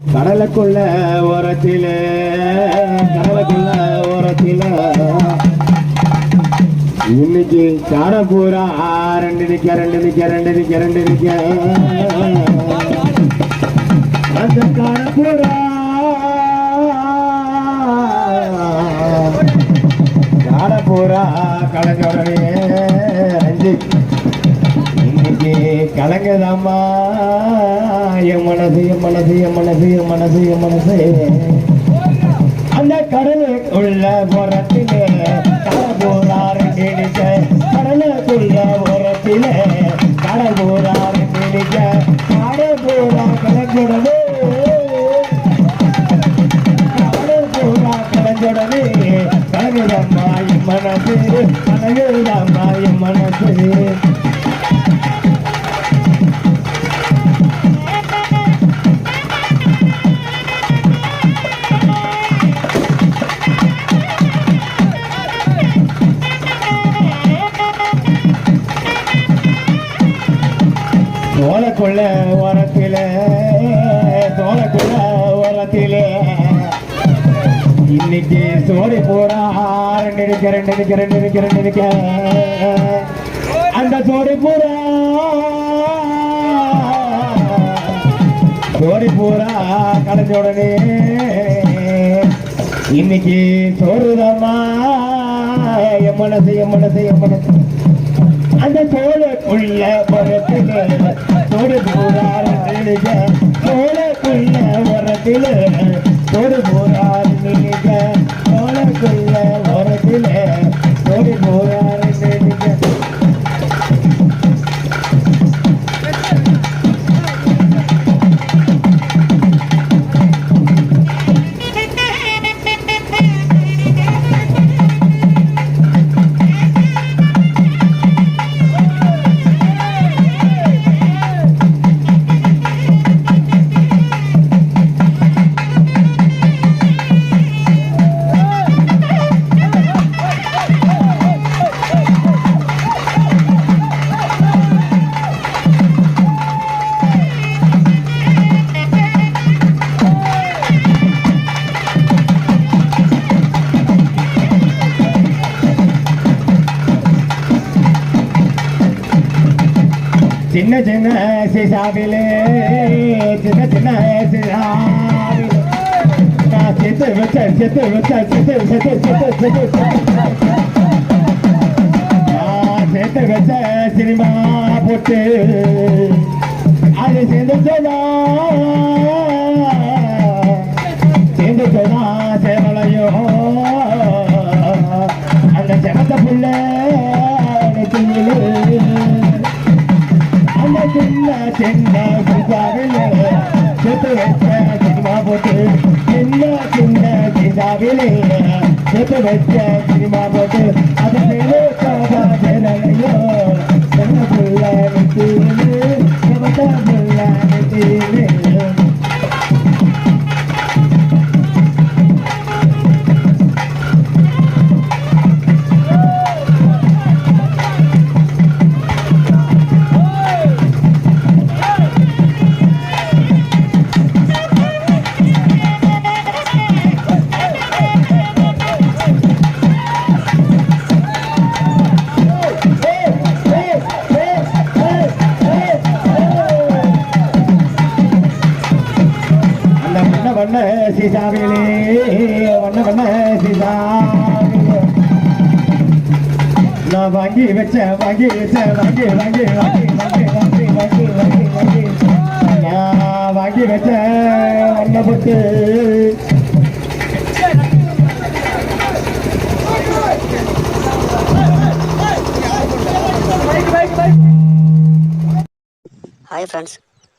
கடலுக்குள்ள ஓரத்தில கடலுக்குள்ள ஓரத்தில. இன்னைக்கு காட பூரா ரெண்டு நிக்க ரெண்டு நிக்க ரெண்டு நிக்க ரெண்டு நிக்க. அந்த காட பூரா. காட பூரா அஞ்சு. இன்னைக்கு கலங்குதாம்மா என் மனது என் மனது என் மனது என் மனது என் மனது. அந்த கடலுக்குள்ள உரத்திலே கடம்பூராறு கிழிக்க கடலுக்குள்ள உரத்திலே கடம்பூராறு கிழிக்க கடம்பூரா கிடக்கிறது கடம்பூரா கிடக்கிறது கலகுதம்மா என் மனசு கலகுதம்மா என் மனசு. தோலக்குள்ள ஓரத்தில தோலக்குள்ள ஓரத்தில. இன்னைக்கு சோறு போடா ரெண்டு இருக்க ரெண்டு இருக்க ரெண்டு இருக்க ரெண்டு இருக்க. அந்த சோறு பூரா சோறு பூரா கடைஞ்ச உடனே. இன்னைக்கு சோறுதாமா எம்மனசு எம்மனசு எம்மனசு அந்த சோழ உள்ள பரத்துல ನೋಡಿದೋರಾ சின்ன சின்ன சிசாவிலே சின்ன சின்ன சிசா நான் செத்து வச்ச செத்து வச்ச செத்து செத்து செத்து செத்து நான் சேர்த்து வச்ச சினிமா போட்டு அது சேர்ந்து சொன்னா சேர்ந்து சொன்னா. சின்ன சின்ன செத்து வச்ச சினிமா போட்டு சின்ன சின்ன சிசாவிலே செத்து வச்ச சினிமா போட்டு அது மேலே வண்ண வண்ண சீசாவிலே வண்ண வண்ண சீசாவிலே நான் வாங்கி வச்ச வாங்கி வச்ச வாங்கி வாங்கி வாங்கி வாங்கி வாங்கி வாங்கி வாங்கி வாங்கி நான் வாங்கி வச்ச வண்ண பொட்டு ஹாய் ஃப்ரெண்ட்ஸ்